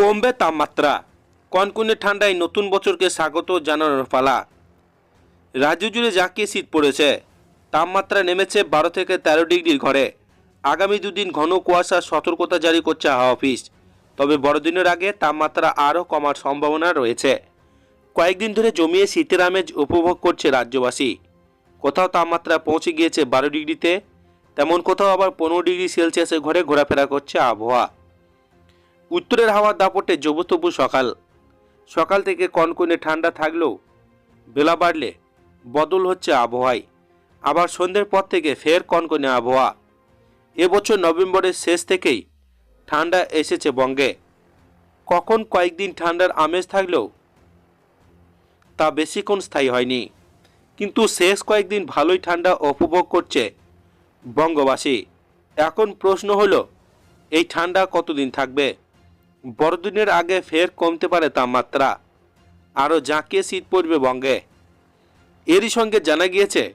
কমবে তাপমাত্রা। কনকনে ঠান্ডায় নতুন বছরকে স্বাগত জানানোর পালা। রাজ্য জুড়ে জাঁকিয়ে শীত পড়েছে, তাপমাত্রা নেমেছে বারো থেকে তেরো ডিগ্রির ঘরে। আগামী দুদিন ঘন কুয়াশার সতর্কতা জারি করছে হাওয়া অফিস। তবে বড়দিনের আগে তাপমাত্রা আরও কমার সম্ভাবনা রয়েছে। কয়েকদিন ধরে জমিয়ে শীতের আমেজ উপভোগ করছে রাজ্যবাসী। কোথাও তাপমাত্রা পৌঁছে গিয়েছে বারো ডিগ্রিতে, তেমন কোথাও আবার পনেরো ডিগ্রি সেলসিয়াসের ঘরে ঘোরাফেরা করছে আবহাওয়া। উত্তরের হাওয়ার দাপটে জবুতবু সকাল। সকাল থেকে কনকনে ঠান্ডা থাকলেও বেলা বাড়লে বদল হচ্ছে আবহাওয়ায় আবার সন্ধ্যের পর থেকে ফের কনকনে আবহাওয়া। এবছর নভেম্বরের শেষ থেকেই ঠান্ডা এসেছে বঙ্গে। কখন কয়েকদিন ঠান্ডার আমেজ থাকলেও তা বেশিক্ষণ স্থায়ী হয়নি। কিন্তু শেষ কয়েকদিন ভালোই ঠান্ডা উপভোগ করছে বঙ্গবাসী। এখন প্রশ্ন হলো, এই ঠান্ডা কতদিন থাকবে? বড়দিনের আগে ফের কমতে পারে তাপমাত্রা। আরও জাঁকিয়ে শীত পড়বে বঙ্গে। এরই সঙ্গে জানা গিয়েছে,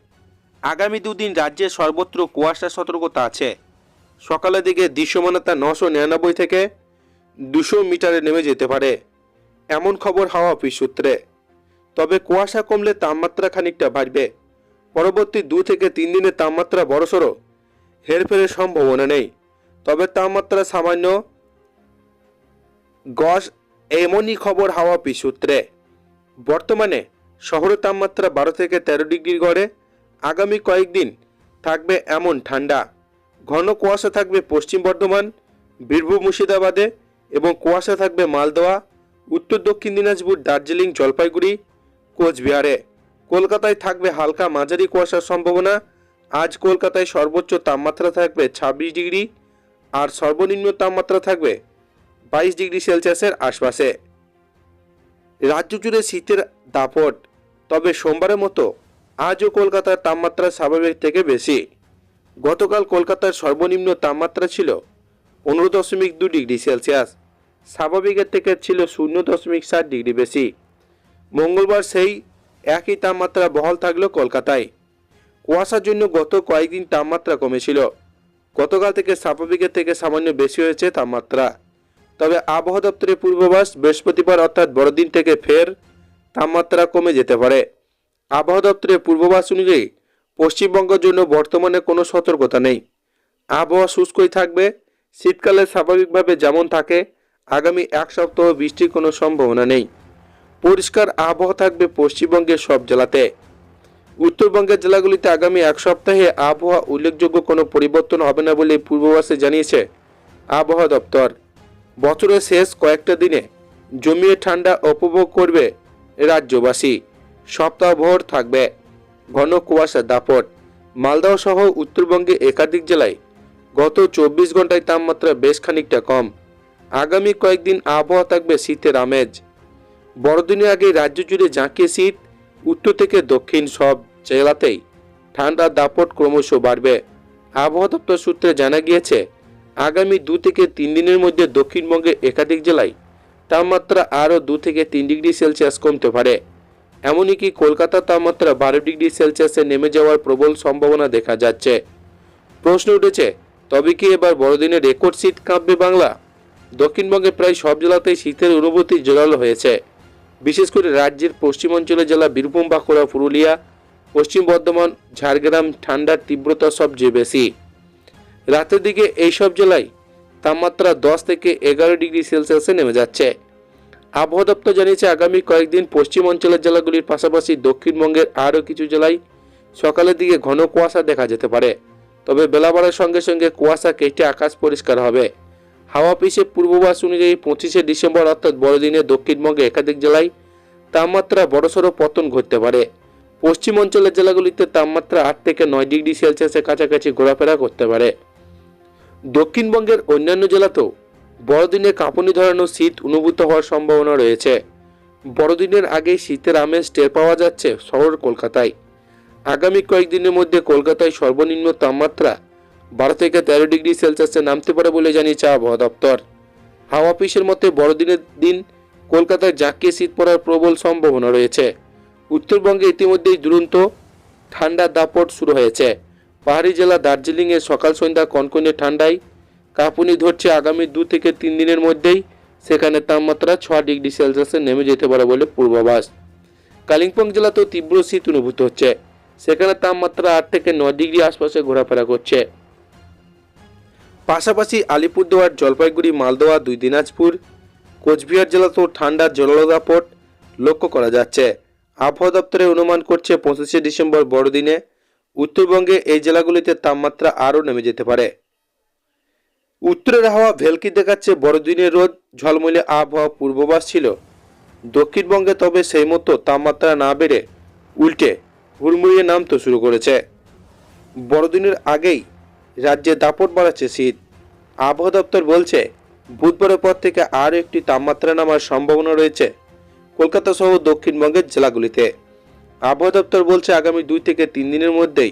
আগামী দুদিন রাজ্যে সর্বত্র কুয়াশা সতর্কতা আছে। সকালের দিকে দৃশ্যমানতা নশো নিরানব্বই থেকে দুশো মিটারে নেমে যেতে পারে। এমন খবর হাওয়া অফিস সূত্রে। তবে কুয়াশা কমলে তাপমাত্রা খানিকটা বাড়বে। পরবর্তী দু থেকে তিন দিনের তাপমাত্রা বড়সড়, হেরফেরের সম্ভাবনা নেই। তবে তাপমাত্রা সামান্য গস এমনই খবর হাওয়া অফিস সূত্রে বর্তমানে শহরের তাপমাত্রা বারো থেকে তেরো ডিগ্রি গড়ে, আগামী কয়েকদিন থাকবে এমন ঠান্ডা। ঘন কুয়াশা থাকবে পশ্চিম বর্ধমান, বীরভূম, মুর্শিদাবাদে এবং কুয়াশা থাকবে মালদোয়া উত্তর দক্ষিণ দিনাজপুর, দার্জিলিং, জলপাইগুড়ি, কোচবিহারে। কলকাতায় থাকবে হালকা মাঝারি কুয়াশার সম্ভাবনা। আজ কলকাতায় সর্বোচ্চ তাপমাত্রা থাকবে ছাব্বিশ ডিগ্রি আর সর্বনিম্ন তাপমাত্রা থাকবে বাইশ ডিগ্রি সেলসিয়াসের আশপাশে। রাজ্য জুড়ে শীতের দাপট, তবে সোমবারের মতো আজও কলকাতার তাপমাত্রা স্বাভাবিক থেকে বেশি। গতকাল কলকাতার সর্বনিম্ন তাপমাত্রা ছিল পনেরো দশমিক দু ডিগ্রি সেলসিয়াস স্বাভাবিকের থেকে ছিল শূন্য দশমিক সাত ডিগ্রি বেশি। মঙ্গলবার সেই একই তাপমাত্রা বহাল থাকল কলকাতায়। কুয়াশার জন্য গত কয়েকদিন তাপমাত্রা কমেছিল। গতকাল থেকে স্বাভাবিকের থেকে সামান্য বেশি হয়েছে তাপমাত্রা। তবে আবহাওয়া দপ্তরের পূর্বাভাস বৃহস্পতিবার অর্থাৎ বড়দিন থেকে ফের তাপমাত্রা কমে যেতে পারে। আবহাওয়া দপ্তরের পূর্বাভাস অনুযায়ী পশ্চিমবঙ্গের জন্য বর্তমানে কোনো সতর্কতা নেই। আবহাওয়া শুষ্কই থাকবে, শীতকালে স্বাভাবিকভাবে যেমন থাকে, আগামী এক সপ্তাহ বৃষ্টির কোনো সম্ভাবনা নেই। পরিষ্কার আবহাওয়া থাকবে পশ্চিমবঙ্গের সব জেলাতে। উত্তরবঙ্গের জেলাগুলিতে আগামী এক সপ্তাহে আবহাওয়া উল্লেখযোগ্য কোনো পরিবর্তন হবে না বলে পূর্বাভাসে জানিয়েছে আবহাওয়া দপ্তর। বছরের শেষ কয়েকটা দিনে জমিয়ে ঠান্ডা উপভোগ করবে রাজ্যবাসী। সপ্তাহভর থাকবে ঘন কুয়াশা দাপট। মালদহ সহ উত্তরবঙ্গে একাধিক জেলায় গত চব্বিশ ঘন্টায় তাপমাত্রা বেশ খানিকটা কম। আগামী কয়েকদিন আবহাওয়া থাকবে শীতের আমেজ। বড়দিনের আগে রাজ্য জুড়ে জাঁকিয়ে শীত, উত্তর থেকে দক্ষিণ সব জেলাতেই ঠান্ডার দাপট ক্রমশ বাড়বে। আবহাওয়া দপ্তর সূত্রে জানা গিয়েছে আগামী দু থেকে তিন দিনের মধ্যে দক্ষিণবঙ্গের একাধিক জেলায় তাপমাত্রা আরও দু থেকে তিন ডিগ্রি সেলসিয়াস কমতে পারে। এমনকি কলকাতার তাপমাত্রা বারো ডিগ্রি সেলসিয়াসে নেমে যাওয়ার প্রবল সম্ভাবনা দেখা যাচ্ছে। প্রশ্ন উঠেছে, তবে কি এবার বড়দিনে রেকর্ড শীত কাঁপবে বাংলা? দক্ষিণবঙ্গে প্রায় সব জেলাতেই শীতের অনুভূতি জোরালো হয়েছে। বিশেষ করে রাজ্যের পশ্চিমাঞ্চলের জেলা বীরভূম, বাঁকুড়া, পুরুলিয়া, পশ্চিম বর্ধমান, ঝাড়গ্রাম, ঠান্ডার তীব্রতা সবচেয়ে বেশি। রাতের দিকে এইসব জেলায় তাপমাত্রা দশ থেকে এগারো ডিগ্রি সেলসিয়াসে নেমে যাচ্ছে। আবহাওয়া দপ্তর জানিয়েছে, আগামী কয়েকদিন পশ্চিম অঞ্চলের জেলাগুলির পাশাপাশি দক্ষিণবঙ্গের আরও কিছু জেলায় সকালের দিকে ঘন কুয়াশা দেখা যেতে পারে। তবে বেলা বাড়ার সঙ্গে সঙ্গে কুয়াশা কেটে আকাশ পরিষ্কার হবে। হাওয়া অফিসের পূর্ববাস অনুযায়ী পঁচিশে ডিসেম্বর, অর্থাৎ বড়দিনে দক্ষিণবঙ্গে একাধিক জেলায় তাপমাত্রা বড়সড় পতন ঘটতে পারে। পশ্চিম অঞ্চলের জেলাগুলিতে তাপমাত্রা আট থেকে নয় ডিগ্রি সেলসিয়াসের কাছাকাছি ঘোরাফেরা করতে পারে। দক্ষিণবঙ্গের অন্যান্য জেলাতেও বড়দিনে কাঁপুনি ধরানো শীত অনুভূত হওয়ার সম্ভাবনা রয়েছে। বড়দিনের আগে শীতের আমেজ টের পাওয়া যাচ্ছে শহর কলকাতায়। আগামী কয়েকদিনের মধ্যে কলকাতায় সর্বনিম্ন তাপমাত্রা বারো থেকে তেরো ডিগ্রি সেলসিয়াসে নামতে পারে বলে জানিয়েছে আবহাওয়া দপ্তর। হাওয়া অফিসের মতে, বড়দিনের দিন কলকাতায় জাঁকিয়ে শীত পড়ার প্রবল সম্ভাবনা রয়েছে। উত্তরবঙ্গে ইতিমধ্যেই দুরন্ত ঠান্ডা দাপট শুরু হয়েছে। পাহাড়ি জেলা দার্জিলিংয়ে সকাল সন্ধ্যা কনকনে ঠান্ডায় কাঁপুনি ধরছে আগামী দু থেকে তিন দিনের মধ্যেই। সেখানে তাপমাত্রা ছ ডিগ্রি সেলসিয়াসে নেমে যেতে পারে বলে পূর্বাভাস। কালিম্পং জেলাতেও তীব্র শীত অনুভূত হচ্ছে। সেখানে তাপমাত্রা আট থেকে নয় ডিগ্রি আশপাশে ঘোরাফেরা করছে। পাশাপাশি আলিপুরদুয়ার, জলপাইগুড়ি, মালদোয়া, দুই দিনাজপুর, কোচবিহার জেলাতেও ঠান্ডার জলদাপট লক্ষ্য করা যাচ্ছে। আবহাওয়া দপ্তরে অনুমান করছে পঁচিশে ডিসেম্বর বড়দিনে উত্তরবঙ্গে এই জেলাগুলিতে তাপমাত্রা আরও নেমে যেতে পারে। উত্তরের হাওয়া ভেলকি দেখাচ্ছে বড়দিনের রোদ, ঝলমলে আবহাওয়া পূর্বাভাস ছিল। দক্ষিণবঙ্গে তবে সেই মতো তাপমাত্রা না বেড়ে উল্টে হুড়মুড়িয়ে নামতে শুরু করেছে। বড়দিনের আগেই রাজ্যে দাপট বাড়াচ্ছে শীত। আবহাওয়া দপ্তর বলছে, বুধবারের পর থেকে আরও একটি তাপমাত্রা নামার সম্ভাবনা রয়েছে কলকাতা সহ দক্ষিণবঙ্গের জেলাগুলিতে। আবহাওয়া দপ্তর বলছে আগামী দুই থেকে তিন দিনের মধ্যেই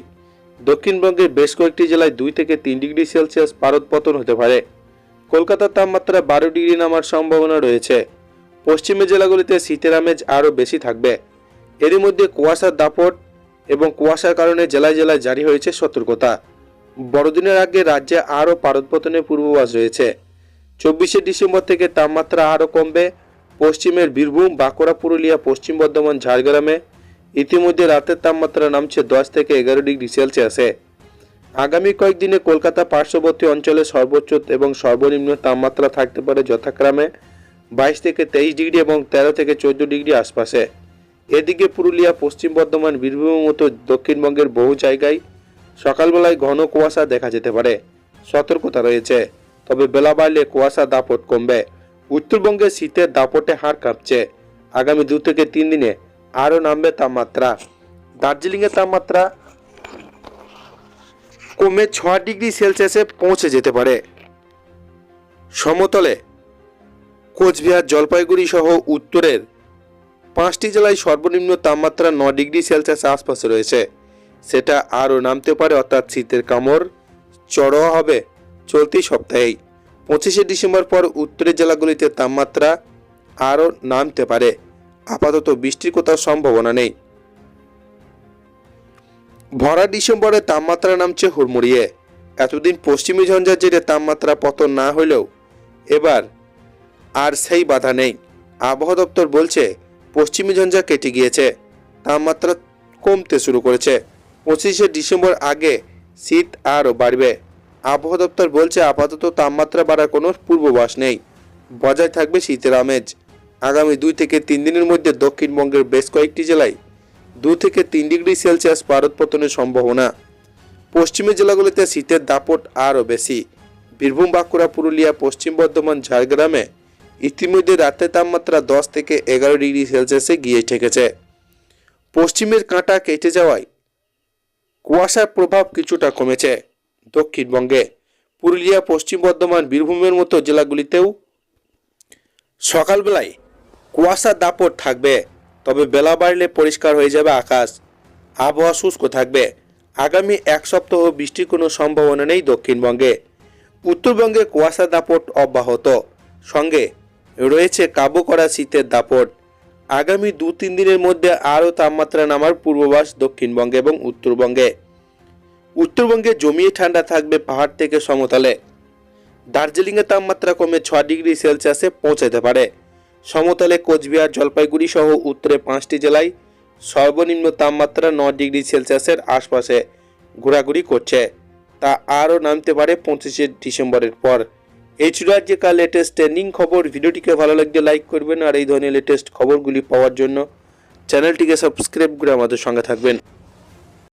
দক্ষিণবঙ্গের বেশ কয়েকটি জেলায় দুই থেকে তিন ডিগ্রি সেলসিয়াস পারদ পতন হতে পারে। কলকাতার তাপমাত্রা বারো ডিগ্রি নামার সম্ভাবনা রয়েছে। পশ্চিমের জেলাগুলিতে শীতের আমেজ আরও বেশি থাকবে। এরই মধ্যে কুয়াশার দাপট এবং কুয়াশার কারণে জেলায় জেলায় জারি হয়েছে সতর্কতা। বড়দিনের আগে রাজ্যে আরও পারদ পতনের পূর্বাভাস রয়েছে। চব্বিশে ডিসেম্বর থেকে তাপমাত্রা আরও কমবে। পশ্চিমের বীরভূম, বাঁকুড়া, পুরুলিয়া, পশ্চিম বর্ধমান, ঝাড়গ্রামে ইতিমধ্যে রাতের তাপমাত্রা নামছে দশ থেকে এগারো ডিগ্রি সেলসিয়াসে। আগামী কয়েকদিনে কলকাতা পার্শ্ববর্তী অঞ্চলে সর্বোচ্চ এবং সর্বনিম্ন তাপমাত্রা থাকতে পারে যথাক্রমে বাইশ থেকে তেইশ ডিগ্রি এবং তেরো থেকে চোদ্দ ডিগ্রি আশপাশে। এদিকে পুরুলিয়া, পশ্চিম বর্ধমান, বীরভূমের মতো দক্ষিণবঙ্গের বহু জায়গায় সকালবেলায় ঘন কুয়াশা দেখা যেতে পারে। সতর্কতা রয়েছে। তবে বেলা বাড়লে কুয়াশা দাপট কমবে। উত্তরবঙ্গে শীতের দাপটে হাড় কাঁপছে। আগামী দু থেকে তিন দিনে আরও নামবে তাপমাত্রা। দার্জিলিংয়ের তাপমাত্রা কমে ছ ডিগ্রি সেলসিয়াসে পৌঁছে যেতে পারে। সমতলে কোচবিহার, জলপাইগুড়ি সহ উত্তরের পাঁচটি জেলায় সর্বনিম্ন তাপমাত্রা ন ডিগ্রি সেলসিয়াস আশপাশে রয়েছে। সেটা আরও নামতে পারে, অর্থাৎ শীতের কামড় চড়োয়া হবে চলতি সপ্তাহেই। পঁচিশে ডিসেম্বর পর উত্তরের জেলাগুলিতে তাপমাত্রা আরও নামতে পারে। আপাতত বৃষ্টির কোথাও সম্ভাবনা নেই। ভরা ডিসেম্বরে তাপমাত্রা নামছে হুড়মুড়িয়ে। এতদিন পশ্চিমী ঝঞ্ঝার জেরে তাপমাত্রা পতন না হলেও এবার আর সেই বাধা নেই। আবহাওয়া দপ্তর বলছে, পশ্চিমী ঝঞ্ঝা কেটে গিয়েছে। তাপমাত্রা কমতে শুরু করেছে। পঁচিশে ডিসেম্বর আগে শীত আরও বাড়বে। আবহাওয়া দপ্তর বলছে, আপাতত তাপমাত্রা বাড়ার কোনো পূর্বাভাস নেই। বজায় থাকবে শীতের আমেজ। আগামী দুই থেকে তিন দিনের মধ্যে দক্ষিণবঙ্গের বেশ কয়েকটি জেলায় দু থেকে তিন ডিগ্রি সেলসিয়াস পারদ পতনের সম্ভাবনা। পশ্চিমের জেলাগুলিতে শীতের দাপট আরও বেশি। বীরভূম, বাঁকুড়া, পুরুলিয়া, পশ্চিম বর্ধমান, ঝাড়গ্রামে ইতিমধ্যে রাতের তাপমাত্রা দশ থেকে এগারো ডিগ্রি সেলসিয়াসে গিয়ে ঠেকেছে। পশ্চিমের কাঁটা কেটে যাওয়ায় কুয়াশার প্রভাব কিছুটা কমেছে দক্ষিণবঙ্গে। পুরুলিয়া, পশ্চিম বর্ধমান, বীরভূমের মতো জেলাগুলিতেও সকালবেলায় কুয়াশার দাপট থাকবে, তবে বেলা বাড়লে পরিষ্কার হয়ে যাবে আকাশ। আবহাওয়া শুষ্ক থাকবে। আগামী এক সপ্তাহ বৃষ্টির কোনো সম্ভাবনা নেই দক্ষিণবঙ্গে। উত্তরবঙ্গে কুয়াশা দাপট অব্যাহত। সঙ্গে রয়েছে কাবু করা শীতের দাপট। আগামী দু তিন দিনের মধ্যে আরও তাপমাত্রা নামার পূর্বাভাস দক্ষিণবঙ্গে এবং উত্তরবঙ্গে। উত্তরবঙ্গে জমিয়ে ঠান্ডা থাকবে পাহাড় থেকে সমতলে। দার্জিলিংয়ের তাপমাত্রা কমে ছ ডিগ্রি সেলসিয়াসে পৌঁছাতে পারে। সমতলে কোচবিহার, জলপাইগুড়ি সহ উত্তরে পাঁচটি জেলায় সর্বনিম্ন তাপমাত্রা ন ডিগ্রি সেলসিয়াসের আশপাশে ঘোরাঘুরি করছে। তা আরও নামতে পারে পঁচিশে ডিসেম্বরের পর। এই ছিল আজকের লেটেস্ট ট্রেন্ডিং খবর। ভিডিওটিকে ভালো লাগলে লাইক করবেন। আর এই ধরনের লেটেস্ট খবরগুলি পাওয়ার জন্য চ্যানেলটিকে সাবস্ক্রাইব করে আমাদের সঙ্গে থাকবেন।